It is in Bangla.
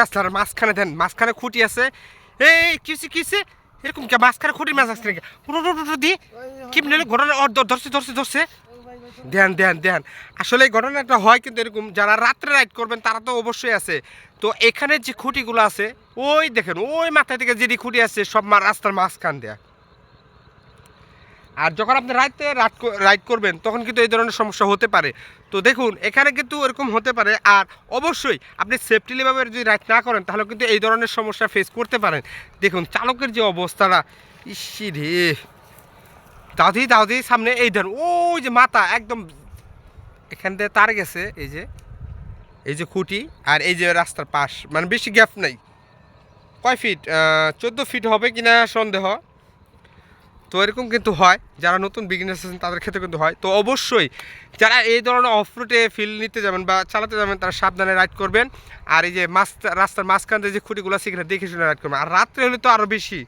রাস্তার মাঝখানে দেন, মাঝখানে খুঁটি আছে। এই কিসে কিসে এরকম কে মাঝখানে খুঁটির মাছ আসছে দি। নিলে ঘটনা ধরছে ধরছে ধরছে। দেন দেন দেন। আসলে এই ঘটনাটা হয় কিন্তু এরকম, যারা রাত্রে রাইড করবেন, তারা তো অবশ্যই আছে। তো এখানে যে খুঁটিগুলো আছে, ওই দেখেন, ওই মাথায় থেকে যেটি খুঁটি আছে, সব রাস্তার মাঝখান দেয়া। আর যখন আপনি রাইতে রাইড রাইড করবেন, তখন কিন্তু এই ধরনের সমস্যা হতে পারে। তো দেখুন, এখানে কিন্তু এরকম হতে পারে। আর অবশ্যই আপনি সেফটি সেফটিলিভাবে যদি রাইড না করেন, তাহলে কিন্তু এই ধরনের সমস্যা ফেস করতে পারেন। দেখুন, চালকের যে অবস্থাটা, ইসি রে। দাদি দাদি, সামনে এই ধরুন ওই যে মাথা, একদম এখান থেকে তার গেছে, এই যে এই যে খুঁটি, আর এই যে রাস্তার পাশ। মানে বেশি গ্যাপ নাই। কয় ফিট চোদ্দ ফিট হবে কিনা সন্দেহ। তো এরকম কিন্তু হয়, যারা নতুন বিগিনার্স আছেন তাদের ক্ষেত্রে কিন্তু হয়। তো অবশ্যই যারা এই ধরনের অফ রুটে ফিল নিতে যাবেন বা চালাতে যাবেন, তারা সাবধানে রাইড করবেন। আর এই যে মাছ, রাস্তার মাঝখান দিয়ে যে খুঁটিগুলো সেখানে দেখে শুনে রাইড করবেন। আর রাত্রে হলে তো আরও বেশি।